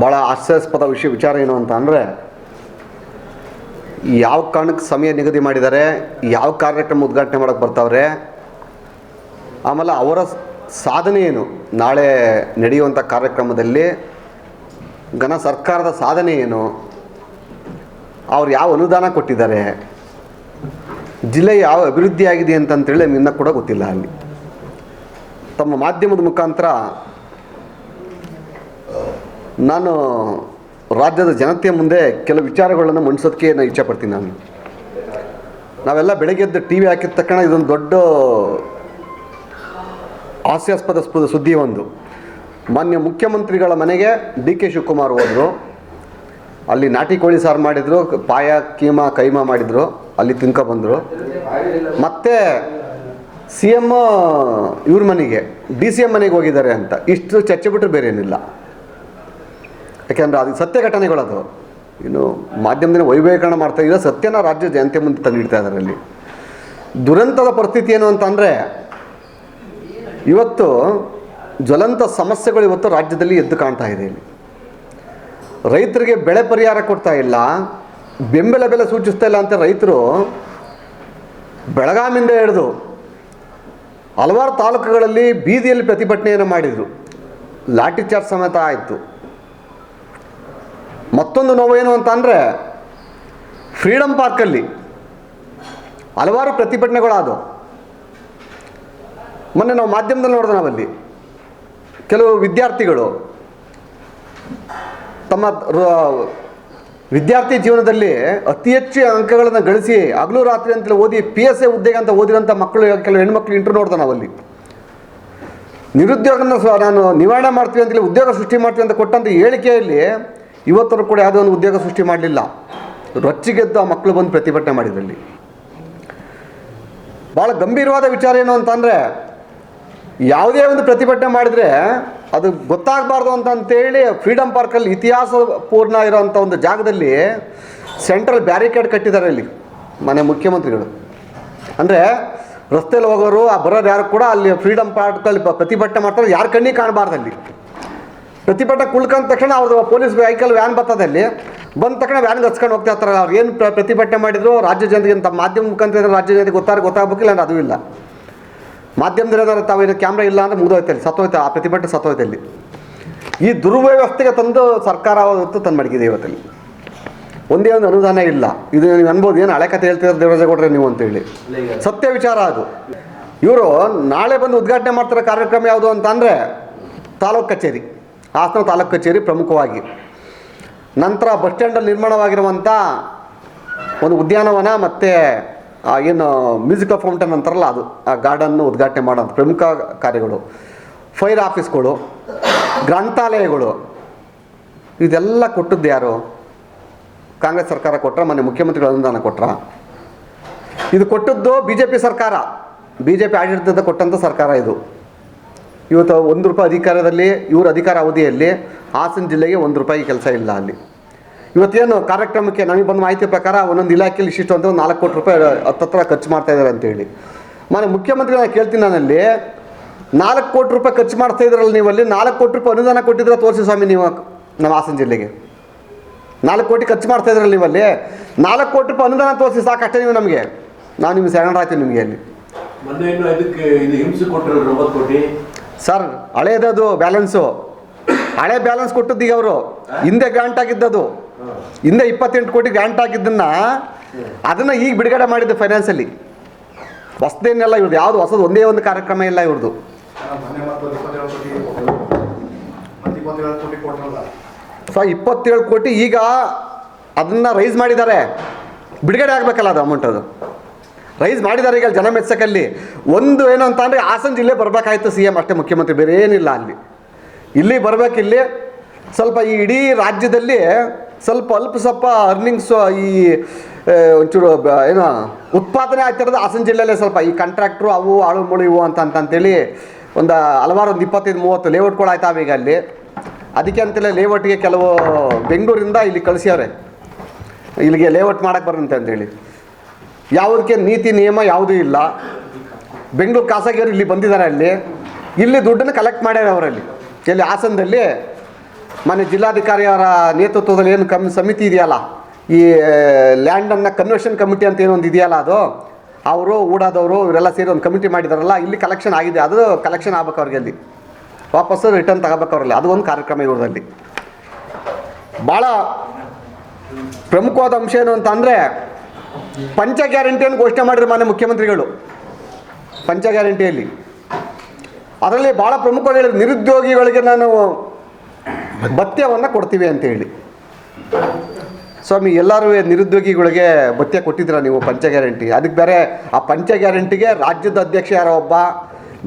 ಭಾಳ ಹಾಸ್ಯಾಸ್ಪದ ವಿಷಯ ವಿಚಾರ ಏನು ಅಂತ ಅಂದರೆ, ಯಾವ ಕಾರಣಕ್ಕೆ ಸಮಯ ನಿಗದಿ ಮಾಡಿದ್ದಾರೆ ಯಾವ ಕಾರ್ಯಕ್ರಮ ಉದ್ಘಾಟನೆ ಮಾಡೋಕ್ಕೆ ಬರ್ತಾವ್ರೆ, ಆಮೇಲೆ ಅವರ ಸಾಧನೆ ಏನು? ನಾಳೆ ನಡೆಯುವಂಥ ಕಾರ್ಯಕ್ರಮದಲ್ಲಿ ಘನ ಸರ್ಕಾರದ ಸಾಧನೆ ಏನು? ಅವ್ರು ಯಾವ ಅನುದಾನ ಕೊಟ್ಟಿದ್ದಾರೆ? ಜಿಲ್ಲೆ ಯಾವ ಅಭಿವೃದ್ಧಿ ಆಗಿದೆ ಅಂತಂತೇಳಿ ನಿನ್ನ ಕೂಡ ಗೊತ್ತಿಲ್ಲ ಅಲ್ಲಿ. ತಮ್ಮ ಮಾಧ್ಯಮದ ಮುಖಾಂತರ ನಾನು ರಾಜ್ಯದ ಜನತೆಯ ಮುಂದೆ ಕೆಲವು ವಿಚಾರಗಳನ್ನು ಮಂಡಿಸೋದಕ್ಕೆ ನಾನು ಇಚ್ಛೆಪಡ್ತೀನಿ ನಾನು. ನಾವೆಲ್ಲ ಬೆಳಗ್ಗೆ ಎದ್ದು ಟಿ ವಿ ಹಾಕಿದ ತಕ್ಷಣ ಇದೊಂದು ದೊಡ್ಡ ಹಾಸ್ಯಾಸ್ಪದ ಸ್ಪದ ಸುದ್ದಿ ಒಂದು. ಮಾನ್ಯ ಮುಖ್ಯಮಂತ್ರಿಗಳ ಮನೆಗೆ ಡಿ ಕೆ ಶಿವಕುಮಾರ್ ಹೋದರು. ಅಲ್ಲಿ ನಾಟಿ ಕೋಳಿ ಸಾರು ಮಾಡಿದರು, ಪಾಯ, ಕೀಮಾ, ಕೈಮಾ ಮಾಡಿದರು, ಅಲ್ಲಿ ತಿನ್ಕೊ ಬಂದರು. ಮತ್ತೆ ಸಿ ಎಂ ಇವ್ರ ಮನೆಗೆ, ಡಿ ಸಿ ಎಂ ಮನೆಗೆ ಹೋಗಿದ್ದಾರೆ ಅಂತ. ಇಷ್ಟು ಚರ್ಚೆ ಬಿಟ್ಟರೆ ಬೇರೆ ಏನಿಲ್ಲ ಯಾಕೆಂದರೆ ಅದು ಸತ್ಯ ಘಟನೆಗಳದು ಇನ್ನು ಮಾಧ್ಯಮದಿಂದ ವೈಭವೀಕರಣ ಮಾಡ್ತಾ ಇದ್ದಾರೆ ಸತ್ಯನ ರಾಜ್ಯ ಜಯಂತಿ ಮುಂದೆ ತಂದಿಡ್ತಾ ಇದ್ದಾರೆ ಅಲ್ಲಿ. ದುರಂತದ ಪರಿಸ್ಥಿತಿ ಏನು ಅಂತಂದರೆ, ಇವತ್ತು ಜ್ವಲಂತ ಸಮಸ್ಯೆಗಳು ಇವತ್ತು ರಾಜ್ಯದಲ್ಲಿ ಎದ್ದು ಕಾಣ್ತಾ ಇದೆ ಇಲ್ಲಿ. ರೈತರಿಗೆ ಬೆಳೆ ಪರಿಹಾರ ಕೊಡ್ತಾ ಇಲ್ಲ. ಬೆಂಬಲ ಬೆಲೆ ಸೂಚಿಸ್ತಾ ಇಲ್ಲ ಅಂತ ರೈತರು ಬೆಳಗಾಮಿಂದ ಹಿಡಿದು ಹಲವಾರು ತಾಲೂಕುಗಳಲ್ಲಿ ಬೀದಿಯಲ್ಲಿ ಪ್ರತಿಭಟನೆಯನ್ನು ಮಾಡಿದರು. ಲಾಠಿ ಚಾರ್ಜ್ ಸಮೇತ ಆಯಿತು. ಮತ್ತೊಂದು ನೋವೇನು ಅಂತ ಅಂದರೆ ಫ್ರೀಡಮ್ ಪಾರ್ಕಲ್ಲಿ ಹಲವಾರು ಪ್ರತಿಭಟನೆಗಳಾದವು. ಮೊನ್ನೆ ನಾವು ಮಾಧ್ಯಮದಲ್ಲಿ ನೋಡಿದೆ ನಾವಲ್ಲಿ. ಕೆಲವು ವಿದ್ಯಾರ್ಥಿಗಳು ತಮ್ಮ ವಿದ್ಯಾರ್ಥಿ ಜೀವನದಲ್ಲಿ ಅತಿ ಹೆಚ್ಚು ಅಂಕಗಳನ್ನು ಗಳಿಸಿ ಹಗಲು ರಾತ್ರಿ ಅಂತಲೇ ಓದಿ ಪಿ ಎಸ್ ಎ ಹುದ್ದೆಗೆ ಅಂತ ಓದಿರೋಂಥ ಮಕ್ಕಳು, ಕೆಲವು ಹೆಣ್ಮಕ್ಳು ಇಂಟ್ರೂ ನೋಡ್ದೆ ನಾವಲ್ಲಿ. ನಿರುದ್ಯೋಗನ ನಾನು ನಿವಾರಣೆ ಮಾಡ್ತೀವಿ ಅಂತೇಳಿ ಉದ್ಯೋಗ ಸೃಷ್ಟಿ ಮಾಡ್ತೀವಿ ಅಂತ ಕೊಟ್ಟಂಥ ಹೇಳಿಕೆಯಲ್ಲಿ ಇವತ್ತರೂ ಕೂಡ ಯಾವುದೇ ಒಂದು ಉದ್ಯೋಗ ಸೃಷ್ಟಿ ಮಾಡಲಿಲ್ಲ. ರೊಚ್ಚಿಗೆದ್ದು ಆ ಮಕ್ಕಳು ಬಂದು ಪ್ರತಿಭಟನೆ ಮಾಡಿದ್ರಲ್ಲಿ. ಭಾಳ ಗಂಭೀರವಾದ ವಿಚಾರ ಏನು ಅಂತಂದರೆ ಯಾವುದೇ ಒಂದು ಪ್ರತಿಭಟನೆ ಮಾಡಿದರೆ ಅದು ಗೊತ್ತಾಗಬಾರ್ದು ಅಂತಂತೇಳಿ ಫ್ರೀಡಮ್ ಪಾರ್ಕಲ್ಲಿ ಇತಿಹಾಸ ಪೂರ್ಣ ಇರೋವಂಥ ಒಂದು ಜಾಗದಲ್ಲಿ ಸೆಂಟ್ರಲ್ ಬ್ಯಾರಿಕೇಡ್ ಕಟ್ಟಿದ್ದಾರೆ ಇಲ್ಲಿ ಮನೆ ಮುಖ್ಯಮಂತ್ರಿಗಳು. ಅಂದರೆ ರಸ್ತೆಯಲ್ಲಿ ಹೋಗೋರು, ಆ ಬರೋರು ಯಾರು ಕೂಡ ಅಲ್ಲಿ ಫ್ರೀಡಮ್ ಪಾರ್ಕಲ್ಲಿ ಪ್ರತಿಭಟನೆ ಮಾಡ್ತಾರೆ, ಯಾರ ಕಣ್ಣಿಗೆ ಕಾಣಬಾರ್ದು ಅಲ್ಲಿ. ಪ್ರತಿಭಟನೆ ಕುಳ್ಕೊಂಡ ತಕ್ಷಣ ಅವ್ರದ್ದು ಪೊಲೀಸ್ ವೆಹಿಕಲ್ ವ್ಯಾನ್ ಬರ್ತದಲ್ಲಿ ಬಂದ ತಕ್ಷಣ ವ್ಯಾನ್ಗೆ ಹಚ್ಕೊಂಡು ಹೋಗ್ತಾ ಇರ್ತಾರೆ. ಅವ್ರು ಏನು ಪ್ರ- ಪ್ರತಿಭಟನೆ ಮಾಡಿದ್ರು? ರಾಜ್ಯ ಜನತೆಗೆ ತಮ್ಮ ಮಾಧ್ಯಮ ಮುಖಾಂತರ ರಾಜ್ಯ ಜನತೆಗೆ ಗೊತ್ತಾಗ ಗೊತ್ತಾಗಬೇಕಿಲ್ಲ ಅಂದ್ರೆ ಅದು ಇಲ್ಲ. ಮಾಧ್ಯಮದಲ್ಲಿ ತಾವು ತಾವೇನು ಕ್ಯಾಮ್ರಾ ಇಲ್ಲ ಅಂದ್ರೆ ಮುಗ್ದೋಯ್ತಲ್ಲಿ ಸತ್ತೋಯ್ತು. ಆ ಪ್ರತಿಭಟನೆ ಸತ್ತೋಯ್ತಲ್ಲಿ ಈ ದುರ್ವ್ಯವಸ್ಥೆಗೆ ತಂದು ಸರ್ಕಾರ ಅವತ್ತು ತಂದು ಮಡಗಿದೆ ಇವತ್ತಲ್ಲಿ. ಒಂದೇ ಒಂದು ಅನುದಾನ ಇಲ್ಲ. ಇದು ನೀವು ಅನ್ಬೋದು, ಏನು ಹಳೆ ಕತೆ ಹೇಳ್ತಿದ್ದಾರೆ ದೇವರಾಜೇಗೌಡ್ರೆ ನೀವು ಅಂತೇಳಿ. ಸತ್ಯ ವಿಚಾರ ಅದು. ಇವರು ನಾಳೆ ಬಂದು ಉದ್ಘಾಟನೆ ಮಾಡ್ತಾರೆ ಕಾರ್ಯಕ್ರಮ ಯಾವುದು ಅಂತ ಅಂದರೆ ತಾಲೂಕು ಕಚೇರಿ. ಹಾಸನ ತಾಲೂಕು ಕಚೇರಿ ಪ್ರಮುಖವಾಗಿ. ನಂತರ ಬಸ್ ಸ್ಟ್ಯಾಂಡಲ್ಲಿ ನಿರ್ಮಾಣವಾಗಿರುವಂಥ ಒಂದು ಉದ್ಯಾನವನ ಮತ್ತು ಏನು ಮ್ಯೂಸಿಕಲ್ ಫೌಂಟೇನ್ ಅಂತಾರಲ್ಲ ಅದು, ಆ ಗಾರ್ಡನ್ನು ಉದ್ಘಾಟನೆ ಮಾಡೋದು ಪ್ರಮುಖ ಕಾರ್ಯಗಳು. ಫೈರ್ ಆಫೀಸ್ಗಳು, ಗ್ರಂಥಾಲಯಗಳು, ಇದೆಲ್ಲ ಕೊಟ್ಟದ್ದು ಯಾರು? ಕಾಂಗ್ರೆಸ್ ಸರ್ಕಾರ ಕೊಟ್ಟರೆ ಮೊನ್ನೆ ಮುಖ್ಯಮಂತ್ರಿಗಳು ಅನುದಾನ ಕೊಟ್ರ. ಇದು ಕೊಟ್ಟದ್ದು ಬಿ ಜೆ ಪಿ ಸರ್ಕಾರ. ಬಿ ಜೆ ಪಿ ಆಡಳಿತದ ಕೊಟ್ಟಂಥ ಸರ್ಕಾರ ಇದು. ಇವತ್ತು ಒಂದು ರೂಪಾಯಿ ಅಧಿಕಾರದಲ್ಲಿ, ಇವ್ರ ಅಧಿಕಾರ ಅವಧಿಯಲ್ಲಿ ಹಾಸನ ಜಿಲ್ಲೆಗೆ ಒಂದು ರೂಪಾಯಿ ಕೆಲಸ ಇಲ್ಲ ಅಲ್ಲಿ. ಇವತ್ತೇನು ಕಾರ್ಯಕ್ರಮಕ್ಕೆ ನಮಗೆ ಬಂದ ಮಾಹಿತಿ ಪ್ರಕಾರ ಒಂದೊಂದು ಇಲಾಖೆಯಲ್ಲಿ ಇಷ್ಟಿಷ್ಟು ಅಂತ ನಾಲ್ಕು ಕೋಟಿ ರೂಪಾಯಿ ಹತ್ತತ್ರ ಖರ್ಚು ಮಾಡ್ತಾ ಇದ್ದಾರೆ ಅಂತೇಳಿ ಮನೆ ಮುಖ್ಯಮಂತ್ರಿ ನಾನು ಕೇಳ್ತೀನಿ ನಾನಲ್ಲಿ, ನಾಲ್ಕು ಕೋಟಿ ರೂಪಾಯಿ ಖರ್ಚು ಮಾಡ್ತಾ ಇದ್ರಲ್ಲ ನೀವಲ್ಲಿ, ನಾಲ್ಕು ಕೋಟಿ ರೂಪಾಯಿ ಅನುದಾನ ಕೊಟ್ಟಿದ್ರೆ ತೋರಿಸಿ ಸ್ವಾಮಿ ನೀವು ನಮ್ಮ ಹಾಸನ ಜಿಲ್ಲೆಗೆ. ನಾಲ್ಕು ಕೋಟಿ ಖರ್ಚು ಮಾಡ್ತಾ ಇದ್ರಲ್ಲ ನೀವಲ್ಲಿ, ನಾಲ್ಕು ಕೋಟಿ ರೂಪಾಯಿ ಅನುದಾನ ತೋರಿಸಿ ಸಾಕಷ್ಟೇ ನೀವು ನಮಗೆ. ನಾನು ನಿಮ್ಗೆ ಶರಣರಾಯ್ತೀವಿ ನಿಮಗೆ ಅಲ್ಲಿ. ಮೊನ್ನೆ ಇನ್ನು ಇದಕ್ಕೆ ಇದು ಹಿಂಸೆ ಕೊಟ್ಟಿರೋದು ಒಂಬತ್ತು ಕೋಟಿ. ಸರ್, ಹಳೇದದು ಬ್ಯಾಲೆನ್ಸು. ಹಳೆ ಬ್ಯಾಲೆನ್ಸ್ ಕೊಟ್ಟದ್ದು ಈಗ ಅವರು. ಹಿಂದೆ ಗ್ರಾಂಟ್ ಆಗಿದ್ದದು. ಹಿಂದೆ ಇಪ್ಪತ್ತೆಂಟು ಕೋಟಿ ಗ್ರಾಂಟ್ ಆಗಿದ್ದನ್ನು, ಅದನ್ನು ಈಗ ಬಿಡುಗಡೆ ಮಾಡಿದ್ದು ಫೈನಾನ್ಸಲ್ಲಿ ಹೊಸದೇನೆಲ್ಲ ಇವ್ರದ್ದು ಯಾವುದು ಹೊಸದು ಒಂದೇ ಒಂದು ಕಾರ್ಯಕ್ರಮ ಇಲ್ಲ ಇವ್ರದ್ದು ಸೊ ಇಪ್ಪತ್ತೇಳು ಕೋಟಿ ಈಗ ಅದನ್ನು ರೈಸ್ ಮಾಡಿದ್ದಾರೆ. ಬಿಡುಗಡೆ ಆಗಬೇಕಲ್ಲ ಅದು ಅಮೌಂಟ್ ಅದು. ರೈಸ್ ಮಾಡಿದ್ದಾರೆ ಈಗ ಜನ ಮೆಚ್ಚಕಲ್ಲಿ. ಒಂದು ಏನು ಅಂತ ಅಂದರೆ ಹಾಸನ ಜಿಲ್ಲೆ ಬರಬೇಕಾಯ್ತು ಸಿ ಎಂ ಅಷ್ಟೇ ಮುಖ್ಯಮಂತ್ರಿ, ಬೇರೆ ಏನಿಲ್ಲ ಅಲ್ಲಿ. ಇಲ್ಲಿ ಬರಬೇಕಿಲ್ಲಿ ಸ್ವಲ್ಪ ಈ ಇಡೀ ರಾಜ್ಯದಲ್ಲಿ ಸ್ವಲ್ಪ ಅಲ್ಪ ಸ್ವಲ್ಪ ಅರ್ನಿಂಗ್ಸು ಈ ಒಂಚೂರು ಏನು, ಉತ್ಪಾದನೆ ಆಗ್ತಿರೋದು ಹಾಸನ ಜಿಲ್ಲೆಯಲ್ಲೇ ಸ್ವಲ್ಪ. ಈ ಕಾಂಟ್ರಾಕ್ಟ್ರು ಅವು, ಆಳು, ಮುಳು, ಇವು ಅಂತ ಅಂತ ಅಂತೇಳಿ ಒಂದು ಹಲವಾರು ಒಂದು ಇಪ್ಪತ್ತೈದು, ಮೂವತ್ತು ಲೇಔಟ್ಗಳು ಆಯ್ತಾವೆ ಈಗ ಅಲ್ಲಿ. ಅದಕ್ಕೆ ಅಂತಲೇ ಲೇಔಟ್ಗೆ ಕೆಲವು ಬೆಂಗಳೂರಿಂದ ಇಲ್ಲಿ ಕಳಿಸ್ಯವ್ರೆ ಇಲ್ಲಿಗೆ ಲೇಔಟ್ ಮಾಡೋಕ್ಕೆ ಬರಂತೆ ಅಂತೇಳಿ. ಯಾವುದಕ್ಕೆ ನೀತಿ, ನಿಯಮ ಯಾವುದೂ ಇಲ್ಲ. ಬೆಂಗಳೂರು ಖಾಸಗಿಯವರು ಇಲ್ಲಿ ಬಂದಿದ್ದಾರೆ ಅಲ್ಲಿ. ಇಲ್ಲಿ ದುಡ್ಡನ್ನು ಕಲೆಕ್ಟ್ ಮಾಡ್ಯಾರ ಅವರಲ್ಲಿ. ಇಲ್ಲಿ ಹಾಸನದಲ್ಲಿ ಮನೆ ಜಿಲ್ಲಾಧಿಕಾರಿಯವರ ನೇತೃತ್ವದಲ್ಲಿ ಏನು ಕಮ್, ಸಮಿತಿ ಇದೆಯಲ್ಲ? ಈ ಲ್ಯಾಂಡನ್ನು ಕನ್ವರ್ಷನ್ ಕಮಿಟಿ ಅಂತ ಏನೊಂದು ಇದೆಯಲ್ಲ ಅದು? ಅವರು ಊಡಾದವರು ಇವರೆಲ್ಲ ಸೇರಿ ಒಂದು ಕಮಿಟಿ ಮಾಡಿದಾರಲ್ಲ, ಇಲ್ಲಿ ಕಲೆಕ್ಷನ್ ಆಗಿದೆ. ಅದು ಕಲೆಕ್ಷನ್ ಆಗ್ಬೇಕು ಅವ್ರಿಗೆ ಅಲ್ಲಿ. ವಾಪಸ್ಸು ರಿಟರ್ನ್ ತಗೋಬೇಕು ಅವರಲ್ಲಿ. ಅದು ಒಂದು ಕಾರ್ಯಕ್ರಮ ಇರೋದಲ್ಲಿ ಭಾಳ ಪ್ರಮುಖವಾದ ಅಂಶ ಏನು ಅಂತ ಅಂದರೆ ಪಂಚ ಗ್ಯಾರಂಟಿಯನ್ನು ಘೋಷಣೆ ಮಾಡಿದ್ರು ಮಾನ್ಯ ಮುಖ್ಯಮಂತ್ರಿಗಳು. ಪಂಚ ಗ್ಯಾರಂಟಿಯಲ್ಲಿ. ಅದರಲ್ಲಿ ಭಾಳ ಪ್ರಮುಖವಾಗಿ ಹೇಳಿದ್ರು, ನಿರುದ್ಯೋಗಿಗಳಿಗೆ ನಾನು ಭತ್ಯವನ್ನು ಕೊಡ್ತೀವಿ ಅಂತೇಳಿ ಸ್ವಾಮಿ, ಎಲ್ಲರೂ ನಿರುದ್ಯೋಗಿಗಳಿಗೆ ಭತ್ಯ ಕೊಟ್ಟಿದ್ದೀರ ನೀವು ಪಂಚ ಗ್ಯಾರಂಟಿ? ಅದಕ್ಕೆ ಬೇರೆ ಆ ಪಂಚ ಗ್ಯಾರಂಟಿಗೆ ರಾಜ್ಯದ ಅಧ್ಯಕ್ಷ ಯಾರೋ ಒಬ್ಬ,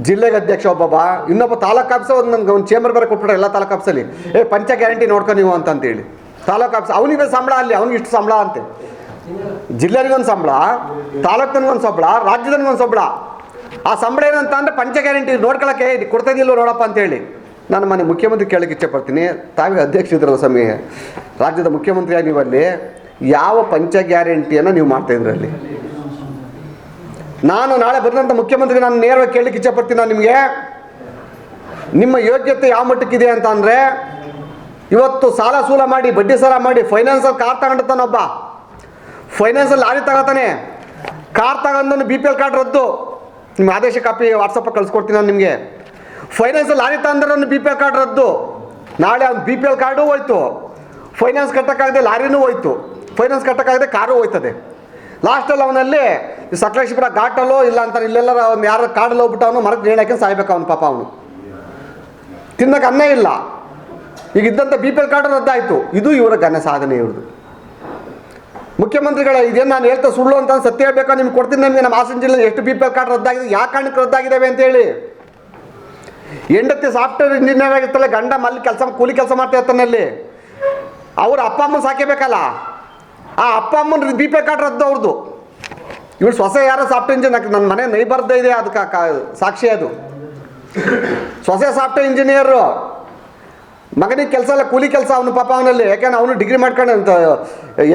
ಜಿಲ್ಲೆಗೆ ಅಧ್ಯಕ್ಷ ಒಬ್ಬೊಬ್ಬ ಇನ್ನೊಬ್ಬ ತಾಲೂಕು ಆಫೀಸ ಒಂದು ನಮ್ಗೆ ಒಂದು ಚೇಂಬರ್ ಬೇರೆ ಕೊಟ್ಬಿಟ್ರೆ ಎಲ್ಲ ತಾಲೂಕು ಆಫೀಸಲ್ಲಿ, ಏ ಪಂಚ ಗ್ಯಾರಂಟಿ ನೋಡ್ಕೊ ನೀವು ಅಂತಂತೇಳಿ. ತಾಲೂಕು ಆಫೀಸ್, ಅವನಿಗೆ ಸಂಬಳ ಅಲ್ಲಿ, ಅವ್ನಿಗೆ ಇಷ್ಟು ಸಂಬಳ ಅಂತೆ. ಜಿಲ್ಲೆನಿಗೊಂದು ಸಂಬಳ ತಾಲೂಕಿನಗೊಂದು ಸಂಬಳ ರಾಜ್ಯದನಿಗೊಂದು ಸಂಬಳ. ಆ ಸಂಬಳ ಏನಂತ ಅಂದರೆ ಪಂಚ ಗ್ಯಾರಂಟಿ ನೋಡ್ಕೊಳಕ್ಕೆ ಇದು ಕೊಡ್ತಾ ನೋಡಪ್ಪ ಅಂತೇಳಿ ನಾನು ಮನೆ ಮುಖ್ಯಮಂತ್ರಿ ಕೇಳಕ್ಕೆ ಇಚ್ಛೆಪಡ್ತೀನಿ. ತಾವೇ ಅಧ್ಯಕ್ಷ ಇದ್ರಲ್ಲ ಸ್ವಾಮಿ, ರಾಜ್ಯದ ಮುಖ್ಯಮಂತ್ರಿಯಾಗಿ ನೀವಲ್ಲಿ ಯಾವ ಪಂಚ ಗ್ಯಾರಂಟಿಯನ್ನು ನೀವು ಮಾಡ್ತಾ ಇದ್ರಿ ಅಲ್ಲಿ? ನಾನು ನಾಳೆ ಬಂದಂಥ ಮುಖ್ಯಮಂತ್ರಿ ನಾನು ನೇರವಾಗಿ ಕೇಳಲಿಕ್ಕೆ ಇಚ್ಛೆಪಡ್ತೀನಿ ನಾನು ನಿಮಗೆ. ನಿಮ್ಮ ಯೋಗ್ಯತೆ ಯಾವ ಮಟ್ಟಕ್ಕಿದೆ ಅಂತ ಅಂದರೆ, ಇವತ್ತು ಸಾಲ ಸೂಲ ಮಾಡಿ ಬಡ್ಡಿ ಸಾಲ ಮಾಡಿ ಫೈನಾನ್ಸಲ್ಲಿ ಕಾರ್ ತಗೊಂಡಿರ್ತಾನೊಬ್ಬ. ಫೈನಾನ್ಸಲ್ಲಿ ಲಾರಿ ತಗೋತಾನೆ. ಕಾರ್ ತಗೊಂಡು ಬಿ ಪಿ ಎಲ್ ಕಾರ್ಡ್ ರದ್ದು. ನಿಮ್ಮ ಆದೇಶ ಕಾಪಿ ವಾಟ್ಸಪ್ಪಲ್ಲಿ ಕಳ್ಸ್ಕೊಡ್ತೀನಿ ನಾನು ನಿಮಗೆ. ಫೈನಾನ್ಸಲ್ಲಿ ಲಾರಿ ತಗೊಂಡ್ರೆ ಬಿ ಪಿ ಎಲ್ ಕಾರ್ಡ್ ರದ್ದು. ನಾಳೆ ಅವ್ನು ಬಿ ಪಿ ಎಲ್ ಕಾರ್ಡು ಹೋಯ್ತು. ಫೈನಾನ್ಸ್ ಕಟ್ಟೋಕ್ಕಾಗದೆ ಲಾರಿನೂ ಹೋಯ್ತು. ಫೈನಾನ್ಸ್ ಕಟ್ಟೋಕ್ಕಾಗದೆ ಕಾರು ಹೋಯ್ತದೆ. ಲಾಸ್ಟಲ್ಲಿ ಅವನಲ್ಲಿ ಸಕಲೇಶ್ಪುರ ಘಾಟಲ್ಲೋ ಇಲ್ಲ ಅಂತ ಇಲ್ಲೆಲ್ಲರ ಅವ್ನು ಯಾರು ಕಾಡಲ್ಲಿ ಹೋಗ್ಬಿಟ್ಟು ಅವನು ಮರಕ್ಕೆ ಹಾಕಿ ಸಾಯ್ಬೇಕು ಅವನು ಪಾಪ ಅವನು. ತಿನ್ನಕ್ಕೆ ಅನ್ನ ಇಲ್ಲ. ಈಗ ಇದ್ದಂಥ ಬಿ ಪಿ ಎಲ್ ಕಾರ್ಡು ರದ್ದಾಯಿತು. ಇದು ಇವರ ಘನ ಸಾಧನೆ ಇವ್ರದ್ದು. ಮುಖ್ಯಮಂತ್ರಿಗಳ ಇದೇನು ನಾನು ಹೇಳ್ತಾ ಸುಳ್ಳು ಅಂತ ಸತ್ಯ ಹೇಳ್ಬೇಕಾ? ನಿಮ್ಗೆ ಕೊಡ್ತೀನಿ ನಮಗೆ, ನಮ್ಮ ಹಾಸನ ಜಿಲ್ಲೆ ಎಷ್ಟು ಬಿ ಪಿ ಎಲ್ ಕಾರ್ಡ್ ರದ್ದಾಗಿದೆ ಯಾವ ಕಾರಣಕ್ಕೆ ರದ್ದಾಗಿದ್ದಾವೆ ಅಂತೇಳಿ ಹೆಂಡತಿ ಸಾಫ್ಟ್ವೇರ್ ಇಂಜಿನಿಯರ್ ಆಗಿರ್ತಲ್ಲ ಗಂಡ ಮಲ್ಲಿ ಕೆಲಸ, ಕೂಲಿ ಕೆಲಸ ಮಾಡ್ತಾ ಇರ್ತಾನೆ ಅಲ್ಲಿ. ಅವ್ರ ಅಪ್ಪ ಅಮ್ಮನ ಸಾಕಿಬೇಕಲ್ಲ ಆ ಅಪ್ಪ ಅಮ್ಮನ ಬಿ ಪಿ ಕಾರ್ಡ್ ರದ್ದು ಅವ್ರದ್ದು ಇವಳು ಸೊಸೆ ಯಾರೋ ಸಾಫ್ಟ್ವೇರ್ ಇಂಜಿನಿಯರ್ ನನ್ನ ಮನೆ ನೈಬರ್ದ ಇದೆ ಅದಕ್ಕೆ ಸಾಕ್ಷಿ ಅದು. ಸೊಸೆ ಸಾಫ್ಟ್ವೇರ್ ಇಂಜಿನಿಯರು ಮಗನಿಗೆ ಕೆಲಸ ಅಲ್ಲ ಕೂಲಿ ಕೆಲಸ ಅವನು ಪಾಪ ಅವನಲ್ಲಿ. ಯಾಕಂದ್ರೆ ಅವನು ಡಿಗ್ರಿ ಮಾಡ್ಕೊಂಡು ಅಂತ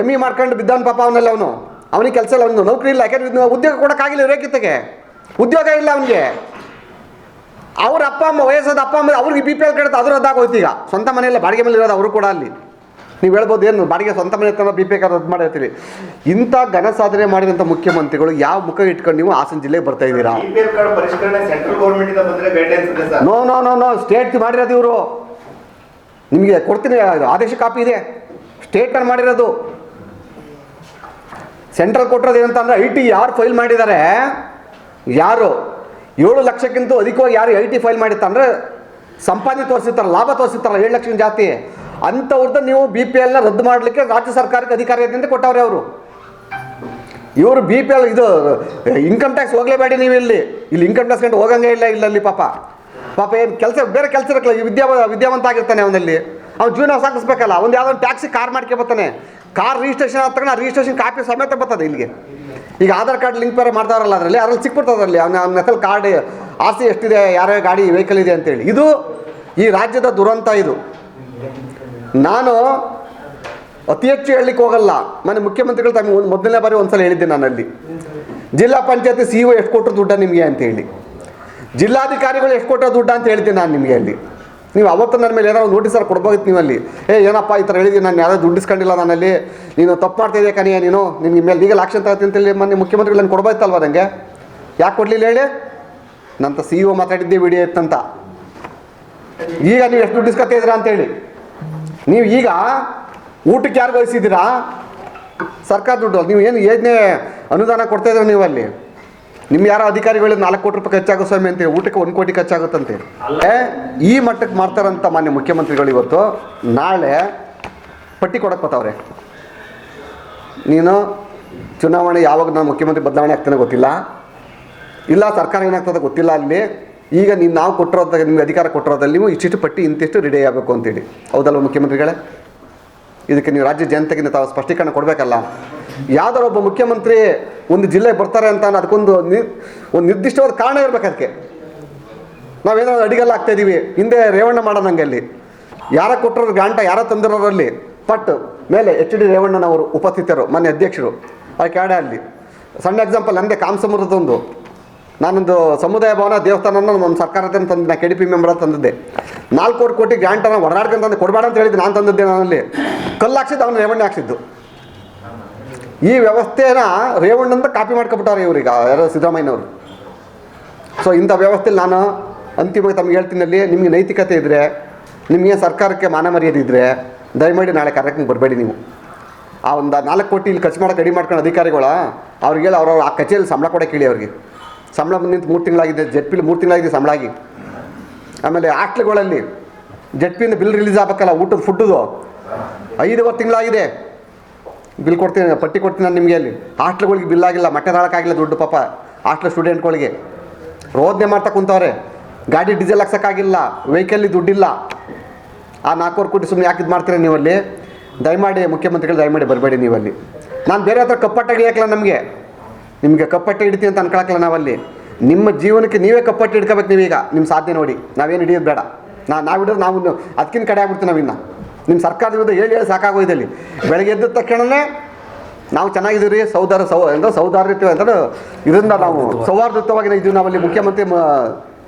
ಎಂ ಇ ಮಾಡ್ಕೊಂಡು ಬಿದ್ದಾನ ಪಾಪ ಅವನಲ್ಲಿ ಅವನು. ಅವನಿಗೆ ಕೆಲಸ ಇಲ್ಲ ಅವನು ನೌಕರಿ ಇಲ್ಲ. ಯಾಕೆಂದ್ರೆ ಉದ್ಯೋಗ ಕೊಡೋಕ್ಕಾಗಿಲ್ಲ ರೇಖಿತೆಗೆ. ಉದ್ಯೋಗ ಇಲ್ಲ ಅವನಿಗೆ. ಅವ್ರ ಅಪ್ಪ ಅಮ್ಮ ವಯಸ್ಸಾದ ಅಪ್ಪ ಅಮ್ಮ ಅವ್ರಿಗೆ ಬಿ ಪಿ ಎಲ್ ಕಡೆ ಅದ್ರದ್ದು ರದ್ದಾಗೋಯ್ತು ಈಗ. ಸ್ವಂತ ಮನೆಯಲ್ಲ ಬಾಡಿಗೆ ಮೇಲೆ ಇರೋದು ಅವರು ಕೂಡ ಅಲ್ಲಿ. ನೀವು ಹೇಳ್ಬೋದು ಏನು ಬಾಡಿಗೆ ಸ್ವಂತ ಮನೆ ಹತ್ರ ಬಿ ಪಿ ಎಲ್ ರದ್ದು ಮಾಡಿರ್ತೀರಿ ಇಂಥ ಘನ ಸಾಧನೆ ಮಾಡಿದಂಥ ಮುಖ್ಯಮಂತ್ರಿಗಳು ಯಾವ ಮುಖ ಇಟ್ಕೊಂಡು ನೀವು ಹಾಸನ ಜಿಲ್ಲೆಗೆ ಬರ್ತಾ ಇದ್ದೀರಾ? No no no no state ಮಾಡಿರೋದು ಇವರು. ನಿಮಗೆ ಕೊಡ್ತೀನಿ, ಆದೇಶ ಕಾಪಿ ಇದೆ. ಸ್ಟೇಟಲ್ಲಿ ಮಾಡಿರೋದು. ಸೆಂಟ್ರಲ್ ಕೊಟ್ಟಿರೋದು ಏನಂತಂದ್ರೆ ಐ ಟಿ ಯಾರು ಫೈಲ್ ಮಾಡಿದ್ದಾರೆ, ಯಾರು ಏಳು ಲಕ್ಷಕ್ಕಿಂತ ಅಧಿಕವಾಗಿ ಯಾರು ಐ ಟಿ ಫೈಲ್ ಮಾಡಿರ್ತಾರೆ ಸಂಪಾದನೆ ತೋರಿಸಿರ್ತಾರೆ ಲಾಭ ತೋರಿಸಿರ್ತಾರಲ್ಲ, ಏಳು ಲಕ್ಷ ಜಾಸ್ತಿ ಅಂಥವ್ರದ್ದು ನೀವು ಬಿ ಪಿ ಎಲ್ನ ರದ್ದು ಮಾಡಲಿಕ್ಕೆ ರಾಜ್ಯ ಸರ್ಕಾರಕ್ಕೆ ಅಧಿಕಾರ ಇದೆ ಅಂತ ಕೊಟ್ಟವ್ರೆ ಅವರು. ಇವರು ಬಿ ಪಿ ಎಲ್ ಇದು ಇನ್ಕಮ್ ಟ್ಯಾಕ್ಸ್ ಹೋಗಲೇಬೇಡಿ ನೀವು ಇಲ್ಲಿ ಇಲ್ಲಿ ಇನ್ಕಮ್ ಟ್ಯಾಕ್ಸ್ ಕಂಡು ಹೋಗಂಗೇ ಇಲ್ಲ ಇಲ್ಲಲ್ಲಿ ಪಾಪ. ಪಾಪ ಏನು ಕೆಲಸ, ಬೇರೆ ಕೆಲಸ ಇರಕ್ಕಲ್ಲ, ಈ ವಿದ್ಯಾ, ವಿದ್ಯಾವಂತ ಆಗಿರ್ತಾನೆ ಅವನಲ್ಲಿ. ಅವ್ನು ಜೀವನ ಸಾಗಿಸ್ಬೇಕಲ್ಲ ಒಂದು ಯಾವುದೋ ಒಂದು ಟ್ಯಾಕ್ಸಿ ಕಾರ್ ಮಾಡ್ಕೊಬರ್ತಾನೆ ಕಾರ್ ರಿಜಿಸ್ಟ್ರೇಷನ್ ಆದ ತಕ್ಷಣ ರಿಜಿಸ್ಟ್ರೇಷನ್ ಕಾಪಿ ಸಮೇತ ಬರ್ತದೆ ಇಲ್ಲಿಗೆ. ಈಗ ಆಧಾರ್ ಕಾರ್ಡ್ ಲಿಂಕ್ ಬೇರೆ ಮಾಡ್ತಾರಲ್ಲ ಅದರಲ್ಲಿ, ಅದ್ರಲ್ಲಿ ಸಿಕ್ಬಿಡ್ತದೆ ಅದರಲ್ಲಿ. ಅವನ ಅವನ ಹೆಸರು ಕಾರ್ಡ್ ಆಸ್ತಿ ಎಷ್ಟಿದೆ ಯಾರ್ಯಾವ ಗಾಡಿ ವೆಹಿಕಲ್ ಇದೆ ಅಂತೇಳಿ. ಇದು ಈ ರಾಜ್ಯದ ದುರಂತ ಇದು. ನಾನು ಅತಿ ಹೆಚ್ಚು ಹೇಳಲಿಕ್ಕೆ ಹೋಗಲ್ಲ. ಮನೆ ಮುಖ್ಯಮಂತ್ರಿಗಳು ತಮಗೆ ಮೊದಲನೇ ಬಾರಿ ಒಂದ್ಸಲ ಹೇಳಿದ್ದೆ ನಾನಲ್ಲಿ. ಜಿಲ್ಲಾ ಪಂಚಾಯತಿ ಸಿ ಒ ಎಷ್ಟು ಕೊಟ್ಟರು ದುಡ್ಡ ನಿಮಗೆ ಅಂತ ಹೇಳಿ ಜಿಲ್ಲಾಧಿಕಾರಿಗಳು ಎಷ್ಟು ಕೊಟ್ಟ ದುಡ್ಡು ಅಂತ ಹೇಳ್ತೀನಿ ನಾನು ನಿಮಗೆ ಅಲ್ಲಿ. ನೀವು ಅವತ್ತು ನನ್ನ ಮೇಲೆ ಏನಾದ್ರು ನೋಟಿಸರ್ ಕೊಡ್ಬೋದಿತ್ತು ನೀವು ಅಲ್ಲಿ ಏ, ಏನಪ್ಪ ಈ ಥರ ಹೇಳಿದ್ದೀನಿ ನಾನು ಯಾರೋ ದುಡ್ಡು ಇಸ್ಕೊಂಡಿಲ್ಲ ನಾನಲ್ಲಿ ನೀನು ತಪ್ಪು ಮಾಡ್ತಿದ್ದೆ ಕಣಿಯ ನೀನು. ನಿನ್ನ ಮೇಲೆ ಲೀಗಲ್ ಆಕ್ಷನ್ ತಗೋತೀನಿ ಅಂತೇಳಿ ಮೊನ್ನೆ ಮುಖ್ಯಮಂತ್ರಿಗಳು ನನಗೆ ಕೊಡ್ಬೋದಿತ್ತಲ್ವ ನನಗೆ ಯಾಕೆ ಕೊಡಲಿಲ್ಲ ಹೇಳಿ? ನಂತ ಸಿ ಒ ಮಾತಾಡಿದ್ದೆ ವಿಡಿಯೋ ಇತ್ತಂತ. ಈಗ ನೀವು ಎಷ್ಟು ದುಡ್ಡು ಇಸ್ಕೊತಾ ಇದ್ದೀರಾ ಅಂತೇಳಿ ನೀವು ಈಗ ಊಟಕ್ಕೆ ಯಾರು ವಹಿಸಿದ್ದೀರಾ? ಸರ್ಕಾರ ದುಡ್ಡು ನೀವು ಏನು ಯೋಜನೆ ಅನುದಾನ ಕೊಡ್ತಾ ಇದ್ದೀರ ನೀವು ಅಲ್ಲಿ ನಿಮ್ಮ ಯಾರೋ ಅಧಿಕಾರಿಗಳು ನಾಲ್ಕು ಕೋಟಿ ರೂಪಾಯಿ ಖರ್ಚಾಗೋ ಸ್ವಾಮಿ ಅಂತೇಳಿ ಊಟಕ್ಕೆ ಒಂದು ಕೋಟಿ ಖರ್ಚಾಗುತ್ತಂತೆ. ಏ ಈ ಮಟ್ಟಕ್ಕೆ ಮಾಡ್ತಾರಂತ ಮಾನ್ಯ ಮುಖ್ಯಮಂತ್ರಿಗಳು ಇವತ್ತು. ನಾಳೆ ಪಟ್ಟಿ ಕೊಡಕ್ಕೆ ಬರ್ತಾವ್ರೆ. ನೀನು ಚುನಾವಣೆ ಯಾವಾಗ ನಾನು ಮುಖ್ಯಮಂತ್ರಿ ಬದಲಾವಣೆ ಆಗ್ತಾನೆ ಗೊತ್ತಿಲ್ಲ. ಇಲ್ಲ ಸರ್ಕಾರ ಏನಾಗ್ತದೆ ಗೊತ್ತಿಲ್ಲ ಅಲ್ಲಿ. ಈಗ ನೀನು ನಾವು ಕೊಟ್ಟಿರೋದ ನಿಮ್ಗೆ ಅಧಿಕಾರ ಕೊಟ್ಟಿರೋದಲ್ಲಿ ನೀವು ಇಷ್ಟಿಷ್ಟು ಪಟ್ಟಿ ಇಂತಿಷ್ಟು ರೆಡಿ ಆಗಬೇಕು ಅಂತೇಳಿ ಹೌದಲ್ವ ಮುಖ್ಯಮಂತ್ರಿಗಳೇ? ಇದಕ್ಕೆ ನೀವು ರಾಜ್ಯ ಜನತೆಗಿಂತ ತಾವು ಸ್ಪಷ್ಟೀಕರಣ ಕೊಡಬೇಕಲ್ಲ. ಯಾವ್ದಾರ ಒಬ್ಬ ಮುಖ್ಯಮಂತ್ರಿ ಒಂದು ಜಿಲ್ಲೆಗೆ ಬರ್ತಾರೆ ಅಂತ ಅದಕ್ಕೊಂದು ಒಂದು ನಿರ್ದಿಷ್ಟವಾದ ಕಾರಣ ಇರ್ಬೇಕು ಅದಕ್ಕೆ. ನಾವೇನಾದ್ರು ಅಡಿಗೆಲ್ಲ ಇದೀವಿ. ಹಿಂದೆ ರೇವಣ್ಣ ಮಾಡೋಣಂಗೆ ಅಲ್ಲಿ. ಯಾರ ಕೊಟ್ಟರು ಗಾಂಟ ಯಾರ ತಂದಿರೋರಲ್ಲಿ ಪಟ್ ಮೇಲೆ ಎಚ್ ಡಿ ರೇವಣ್ಣನವರು ಉಪಸ್ಥಿತರು ಮನೆ ಅಧ್ಯಕ್ಷರು. ಅದಕ್ಕೆ ಆಡ ಅಲ್ಲಿ. ಸಣ್ಣ ಎಕ್ಸಾಂಪಲ್ ನಮ್ಮದೇ ಕಾಮಸಮುದ್ರದೊಂದು. ನಾನೊಂದು ಸಮುದಾಯ ಭವನ, ದೇವಸ್ಥಾನನ ನಮ್ಮ ಸರ್ಕಾರದ ತಂದು, ನಾ ಕೆ ಡಿ ಪಿ ಮೆಂಬರ್ ತಂದಿದ್ದೆ. ನಾಲ್ಕು ಕೋಟಿ ಗ್ರಾಂಟನ್ನು ಹೊರಗಾಡ್ಕೊಂಡು ತಂದು ಕೊಡಬೇಡ ಅಂತ ಹೇಳಿದ್ದು ನಾನು ತಂದಿದ್ದೆ ನಾನಲ್ಲಿ. ಕಲ್ಲು ಹಾಕ್ಸಿದ್ದು ಅವನು ರೇವಣ್ಣ ಹಾಕ್ಸಿದ್ದು. ಈ ವ್ಯವಸ್ಥೆನ ರೇವಣ್ಣಂತ ಕಾಪಿ ಮಾಡ್ಕೊಬಿಟ್ಟಾರೆ ಇವ್ರಿಗೆ ಯಾರೋ ಸಿದ್ದರಾಮಯ್ಯನವರು. ಸೊ ಇಂಥ ವ್ಯವಸ್ಥೆಲಿ ನಾನು ಅಂತಿಮವಾಗಿ ತಮ್ಗೆ ಹೇಳ್ತೀನಲ್ಲಿ ನಿಮಗೆ ನೈತಿಕತೆ ಇದ್ದರೆ ನಿಮಗೆ ಸರ್ಕಾರಕ್ಕೆ ಮಾನ ಮರ್ಯಾದೆ ಇದ್ದರೆ ದಯಮಾಡಿ ನಾಳೆ ಕಾರ್ಯಕ್ರಮಕ್ಕೆ ಬರಬೇಡಿ ನೀವು. ಆ ಒಂದು ನಾಲ್ಕು ಕೋಟಿ ಇಲ್ಲಿ ಖರ್ಚು ಮಾಡೋಕೆ ರೆಡಿ ಮಾಡ್ಕೊಂಡು ಅಧಿಕಾರಿಗಳ, ಅವ್ರಿಗೆ ಹೇಳಿ ಅವ್ರವ್ರು ಆ ಕಚೇರಿಯಲ್ಲಿ ಸಂಬಳ ಕೊಡೋಕೆ ಕೇಳಿ ಅವ್ರಿಗೆ. ಸಂಬಳ ಬಂದು ನಿಂತು ಮೂರು ತಿಂಗಳಾಗಿದೆ ಜೆಡ್ ಪಿಲಿ ಮೂರು ತಿಂಗಳಾಗಿದೆ ಸಂಬಳ ಆಗಿ. ಆಮೇಲೆ ಆಟ್ಲುಗಳಲ್ಲಿ ಜೆಡ್ ಪಿಯಿಂದ ಬಿಲ್ ರಿಲೀಸ್ ಆಗಬೇಕಲ್ಲ ಊಟದ ಫುಡ್ದು ಐದೂವರೆ ತಿಂಗಳಾಗಿದೆ. ಬಿಲ್ ಕೊಡ್ತೀನಿ, ಪಟ್ಟಿ ಕೊಡ್ತೀನಿ ನಾನು ನಿಮಗೆ ಅಲ್ಲಿ. ಹಾಸ್ಟ್ಲ್ಗಳಿಗೆ ಬಿಲ್ ಆಗಿಲ್ಲ ಮಟ್ಟೆ ತಾಳಕ್ಕಾಗಿಲ್ಲ ದುಡ್ಡು ಪಾಪ, ಹಾಸ್ಟ್ಲ್ ಸ್ಟೂಡೆಂಟ್ಗಳಿಗೆ. ರೋದನೆ ಮಾಡ್ತಾ ಕುಂತವ್ರೆ. ಗಾಡಿ ಡೀಸೆಲ್ ಹಾಕ್ಸೋಕ್ಕಾಗಿಲ್ಲ ವೆಹಿಕಲ್ಲಿ ದುಡ್ಡಿಲ್ಲ. ಆ ನಾಲ್ಕೂವರೆ ಕೋಟಿ ಸುಮ್ಮನೆ ಯಾಕಿದ್ ಮಾಡ್ತೀರಿ ನೀವಲ್ಲಿ? ದಯಮಾಡಿ ಮುಖ್ಯಮಂತ್ರಿಗಳು ದಯಮಾಡಿ ಬರಬೇಡಿ ನೀವಲ್ಲಿ. ನಾನು ಬೇರೆ ಹತ್ರ ಕಪ್ಪಟ್ಟ ಹಿಡಿಯೋಕ್ಕಿಲ್ಲ ನಮಗೆ. ನಿಮಗೆ ಕಪ್ಪಟ್ಟೆ ಹಿಡಿತೀವಿ ಅಂತ ಅನ್ಕೊಳಕ್ಕಲ್ಲ ನಾವಲ್ಲಿ. ನಿಮ್ಮ ಜೀವನಕ್ಕೆ ನೀವೇ ಕಪ್ಪಟ್ಟೆ ಹಿಡ್ಕೋಬೇಕು ನೀವೀಗ ನಿಮ್ಮ ಸಾಧ್ಯ ನೋಡಿ. ನಾವೇನು ಹಿಡಿಯೋದು ಬೇಡ. ನಾ ನಾವು ಹಿಡಿದ್ರೆ ನಾವು ಅದಕ್ಕಿಂತ ಕಡೆ ಆಗ್ಬಿಡ್ತೀವಿ ನಾವಿನ್ನು. ನಿಮ್ಮ ಸರ್ಕಾರದ ವಿರುದ್ಧ ಹೇಳಿ ಹೇಳಿ ಸಾಕಾಗೋಯ್ತು ಇಲ್ಲಿ ಬೆಳಗ್ಗೆ ಎದ್ದ ತಕ್ಷಣವೇ ನಾವು ಚೆನ್ನಾಗಿದ್ದೀವಿ ಸೌದಾರ ಸೌ ಅಂದ್ರೆ ಸೌದಾರ್ಯತೆ ಅಂದ್ರೆ ಇದರಿಂದ ನಾವು ಸೌಹಾರ್ದಯುತವಾಗಿ ಇದ್ದೀವಿ ನಾವಲ್ಲಿ ಮುಖ್ಯಮಂತ್ರಿ ಮ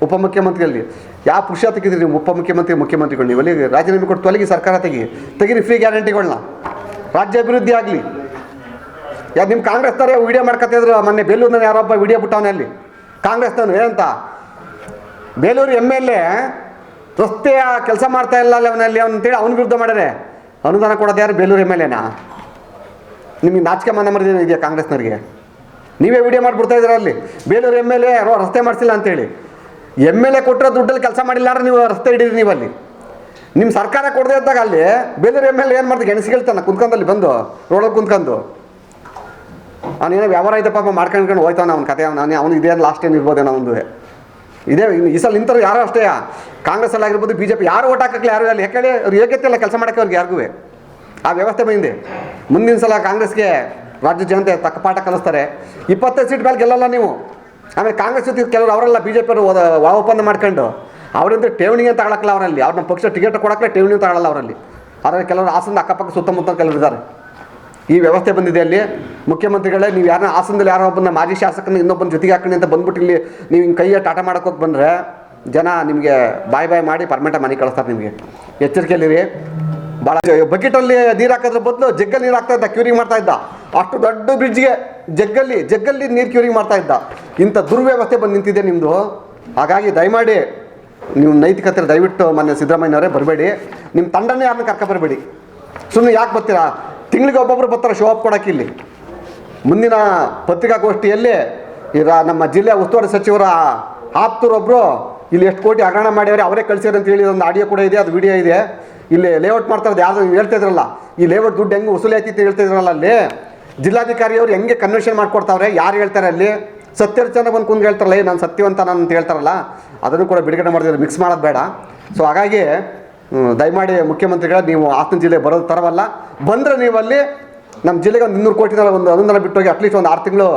ಉಪಮುಖ್ಯಮಂತ್ರಿಯಲ್ಲಿ. ಯಾವ ಪುರುಷ ತೆಗಿದ್ರಿ ನೀವು ಉಪಮುಖ್ಯಮಂತ್ರಿ ಮುಖ್ಯಮಂತ್ರಿಗಳು ನೀವು ಅಲ್ಲಿ ರಾಜೀನಾಮೆ ಕೊಟ್ಟು ತೊಲಗಿ ಸರ್ಕಾರ ತೆಗಿ ತೆಗಿರಿ ಫ್ರೀ ಗ್ಯಾರಂಟಿಗಳನ್ನ ರಾಜ್ಯ ಅಭಿವೃದ್ಧಿ ಆಗಲಿ. ಯಾ ನಿಮ್ಮ ಕಾಂಗ್ರೆಸ್ ತರ ವಿಡಿಯೋ ಮಾಡ್ಕೊತಿದ್ರು ಮೊನ್ನೆ ಬೇಲೂರಿನ ಯಾರೊಬ್ಬ ವಿಡಿಯೋ ಬಿಟ್ಟವನೇ ಅಲ್ಲಿ. ಕಾಂಗ್ರೆಸ್ನವನು ಏನಂತ? ಬೇಲೂರು ಎಂ ಎಲ್ ಎ ರಸ್ತೆಯ ಕೆಲಸ ಮಾಡ್ತಾ ಇಲ್ಲ ಅಲ್ಲಿ ಅವನಲ್ಲಿ ಅಂತೇಳಿ ಅವನ ವಿರುದ್ಧ ಮಾಡ್ಯಾರೆ ಅನುದಾನ ಕೊಡೋದು ಯಾರು? ಬೇಲೂರು ಎಂ ಎಲ್ ಎನಾ? ನಿಮಗೆ ನಾಚಿಕೆ ಮನೆ ಮರದಿ ಇದೆಯಾ ಕಾಂಗ್ರೆಸ್ನವ್ರಿಗೆ? ನೀವೇ ವಿಡಿಯೋ ಮಾಡಿಬಿಡ್ತಾ ಇದ್ದೀರ ಅಲ್ಲಿ? ಬೇಲೂರು ಎಂ ಎಲ್ ಎ ರಸ್ತೆ ಮಾಡಿಸಿಲ್ಲ ಅಂತೇಳಿ. ಎಂ ಎಲ್ ಎ ಕೊಟ್ಟಿರೋ ದುಡ್ಡಲ್ಲಿ ಕೆಲಸ ಮಾಡಿಲ್ಲ ಅಂದ್ರೆ ನೀವು ರಸ್ತೆ ಹಿಡೀರಿ ನೀವು ಅಲ್ಲಿ. ನಿಮ್ಮ ಸರ್ಕಾರ ಕೊಡದೆ ಇದ್ದಾಗ ಅಲ್ಲಿ ಬೇಲೂರು ಎಂ ಎಲ್ ಎ ಏನು ಮಾಡ್ದೆ? ಗೆಣಸಿಗೆಳ್ತಾನೆ ಕುಂತ್ಕೊಂಡಲ್ಲಿ ಬಂದು, ರೋಡಲ್ಲಿ ಕುಂತ್ಕೊಂಡು. ಅವನೇನೋ ವ್ಯವಹಾರ ಐತೆ ಪಾಪ ಮಾಡ್ಕೊಂಡ್ಕೊಂಡು ಹೋಯ್ತಾನ ಅವ್ನ ಕತೆ ಅವನು ಅವನು ಇದೇ ಲಾಸ್ಟ್ ಏನು ಇರ್ಬೋದೇನೋ ಒಂದು. ಇದೇ ಈ ಸಲ ನಿಂತರು ಯಾರು ಅಷ್ಟೇ. ಕಾಂಗ್ರೆಸ್ ಅಲ್ಲಿ ಆಗಿರ್ಬೋದು ಬಿ ಜೆ ಪಿ ಯಾರು ಓಟ್ ಹಾಕಕ್ಕೆ ಯಾರು ಅಲ್ಲಿ ಹೇಳಿ ಅವ್ರು ಯೋಗ್ಯತೆ ಇಲ್ಲ ಕೆಲಸ ಮಾಡೋಕ್ಕೆ ಅವ್ರಿಗೆ ಯಾರಿಗೂ. ಆ ವ್ಯವಸ್ಥೆ ಬಂದಿದೆ. ಮುಂದಿನ ಸಲ ಕಾಂಗ್ರೆಸ್ಗೆ ರಾಜ್ಯ ಜನತೆ ತಕ್ಕ ಪಾಠ ಕಲಿಸ್ತಾರೆ. ಇಪ್ಪತ್ತೈದು ಸೀಟ್ ಮೇಲೆ ಗೆಲ್ಲಲ್ಲ ನೀವು. ಆಮೇಲೆ ಕಾಂಗ್ರೆಸ್ ಜೊತೆ ಕೆಲವರು ಅವರೆಲ್ಲ ಬಿ ಜೆ ಪಿಯವರು ಒಳ ಒಪ್ಪಂದ ಮಾಡ್ಕೊಂಡು ಅವರಿಂದ ಠೇವಣಿಗೆ ತಗೊಳಕ್ಕಲ್ಲ ಅವರಲ್ಲಿ. ಅವ್ರ ನಮ್ಮ ಪಕ್ಷ ಟಿಕೆಟ್ ಕೊಡಕ್ಕೆ ಠೇವಣಿ ತಗೊಳ್ಳಲ್ಲ ಅವರಲ್ಲಿ. ಆದರೆ ಕೆಲವರು ಹಾಸನ ಅಕ್ಕಪಕ್ಕ ಸುತ್ತಮುತ್ತ ಕೆಲವರು ಇದ್ದಾರೆ. ಈ ವ್ಯವಸ್ಥೆ ಬಂದಿದೆ ಅಲ್ಲಿ. ಮುಖ್ಯಮಂತ್ರಿಗಳೇ, ನೀವು ಯಾರನ್ನ ಆಸನದಲ್ಲಿ ಯಾರೋ ಒಬ್ಬನ ಮಾಜಿ ಶಾಸಕನ ಇನ್ನೊಬ್ಬನ ಜೊತೆಗೆ ಹಾಕೊಂಡು ಅಂತ ಬಂದ್ಬಿಟ್ಟು ಇಲ್ಲಿ ನೀವು ಹಿಂಗೆ ಕೈಯ ಟಾಟ ಮಾಡೋಕೆ ಹೋಗಿ ಬಂದರೆ ಜನ ನಿಮಗೆ ಬಾಯ್ ಬಾಯ್ ಮಾಡಿ ಪರ್ಮನೆಂಟಾಗಿ ಮನೆ ಕಳಿಸ್ತಾರೆ ನಿಮಗೆ. ಎಚ್ಚರಿಕೆಯಲ್ಲಿರಿ. ಭಾಳ ಬಕೆಟಲ್ಲಿ ನೀರು ಹಾಕೋದ್ರ ಬದಲು ಜಗ್ಗಲ್ಲಿ ನೀರು ಹಾಕ್ತಾ ಇದ್ದ, ಕ್ಯೂರಿಂಗ್ ಮಾಡ್ತಾ ಇದ್ದ. ಅಷ್ಟು ದೊಡ್ಡ ಬ್ರಿಡ್ಜ್ಗೆ ಜಗ್ಗಲ್ಲಿ ಜಗ್ಗಲ್ಲಿ ನೀರು ಕ್ಯೂರಿಂಗ್ ಮಾಡ್ತಾ ಇದ್ದ. ಇಂಥ ದುರ್ವ್ಯವಸ್ಥೆ ಬಂದು ನಿಂತಿದೆ ನಿಮ್ಮದು ಹಾಗಾಗಿ ದಯಮಾಡಿ ನೀವು ನೈತಿಕತೆ ದಯವಿಟ್ಟು ಮೊನ್ನೆ ಸಿದ್ದರಾಮಯ್ಯನವರೇ ಬರಬೇಡಿ. ನಿಮ್ಮ ತಂಡನೇ ಯಾರನ್ನ ಕರ್ಕೊಬರಬೇಡಿ ಸುಮ್ಮನೆ ಯಾಕೆ ಬರ್ತೀರಾ? ತಿಂಗಳಿಗೆ ಒಬ್ಬೊಬ್ರು ಬರ್ತಾರೆ ಶೋ ಅಪ್ ಕೊಡೋಕೆ ಇಲ್ಲಿ. ಮುಂದಿನ ಪತ್ರಿಕಾಗೋಷ್ಠಿಯಲ್ಲಿ ಈ ನಮ್ಮ ಜಿಲ್ಲೆ ಉಸ್ತುವಾರಿ ಸಚಿವರ ಆಪ್ತರೊಬ್ಬರು ಇಲ್ಲಿ ಎಷ್ಟು ಕೋಟಿ ಹಗರಣ ಮಾಡ್ಯಾವ್ರೆ ಅವರೇ ಕಳಿಸ್ಯಾರ ಅಂತ ಹೇಳಿ ಒಂದು ಆಡಿಯೋ ಕೂಡ ಇದೆ, ಅದು ವಿಡಿಯೋ ಇದೆ. ಇಲ್ಲಿ ಲೇಔಟ್ ಮಾಡ್ತಾ ಯಾರು ಹೇಳ್ತಾ ಇದ್ರಲ್ಲ, ಈ ಲೇಔಟ್ ದುಡ್ಡು ಹೆಂಗೆ ವಸೂಲಿ ಅಂತ ಹೇಳ್ತಾ ಇದ್ರಲ್ಲ ಅಲ್ಲಿ. ಜಿಲ್ಲಾಧಿಕಾರಿಯವರು ಹೆಂಗೆ ಕನ್ವೆನ್ಷನ್ ಮಾಡ್ಕೊಡ್ತಾವ್ರೆ, ಯಾರು ಹೇಳ್ತಾರೆ ಅಲ್ಲಿ? ಸತ್ಯರ್ಚನ ಬಂದು ಕುಂದು ಹೇಳ್ತಾರಲ್ಲ ನಾನು ಸತ್ಯವಂತ ನಾನು ಅಂತ ಹೇಳ್ತಾರಲ್ಲ, ಅದನ್ನು ಕೂಡ ಬಿಡುಗಡೆ ಮಾಡಿದ್ರೆ ಮಿಕ್ಸ್ ಮಾಡೋದು ಬೇಡ. ಸೊ ಹಾಗಾಗಿ ದಯಮಾಡಿ ಮುಖ್ಯಮಂತ್ರಿಗಳ, ನೀವು ಹಾಸನ ಜಿಲ್ಲೆ ಬರೋದು ತರವಲ್ಲ. ಬಂದರೆ ನೀವು ಅಲ್ಲಿ ನಮ್ಮ ಜಿಲ್ಲೆಗೆ ಒಂದು ಇನ್ನೂರು ಕೋಟಿ ಒಂದು ಅನುದಾನ ಬಿಟ್ಟೋಗಿ ಅಟ್ಲೀಸ್ಟ್ ಒಂದು ಆರು ತಿಂಗಳು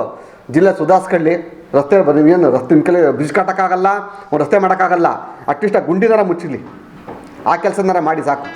ಜಿಲ್ಲೆ ಸುಧಾರಿಸ್ಕೊಳ್ಳಿ. ರಸ್ತೆ ಏನು ರಸ್ತೆ ಕಲೆ ಬ್ರಿಜ್ ಕಟ್ಟೋಕ್ಕಾಗಲ್ಲ, ಒಂದು ರಸ್ತೆ ಮಾಡೋಕ್ಕಾಗಲ್ಲ. ಅಟ್ಲೀಸ್ಟ್ ಆ ಗುಂಡಿನಾರ ಮುಚ್ಚಿಲಿ. ಆ ಕೆಲಸನಾರ ಮಾಡಿ ಸಾಕು.